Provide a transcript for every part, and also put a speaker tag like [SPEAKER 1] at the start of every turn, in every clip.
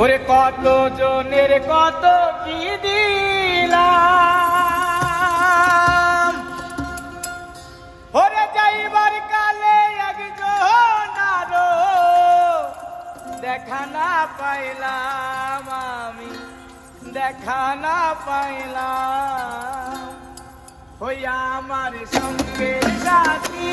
[SPEAKER 1] ওরে কত জনের কত কি দিলাম? ওরে যাইবার কালে একজন আরও দেখা না পাইলাম আমি, দেখা না পাইলাম। হইয়া আমার সঙ্গে সাথী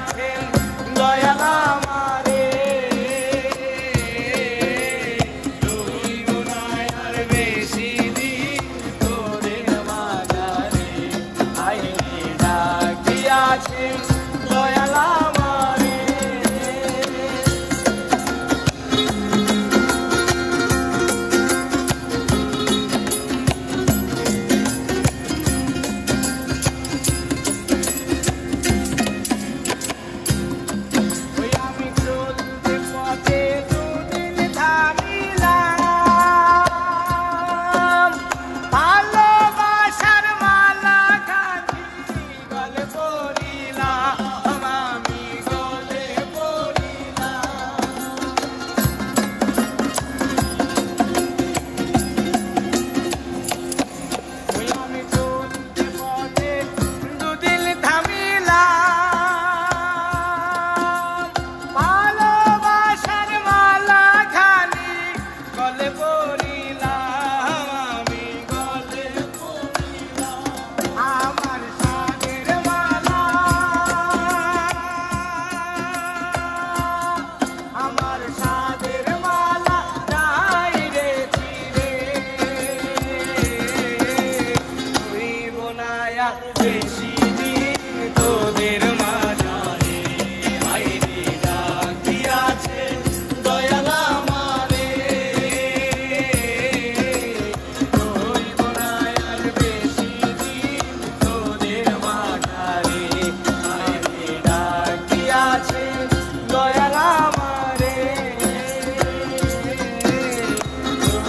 [SPEAKER 1] Martin.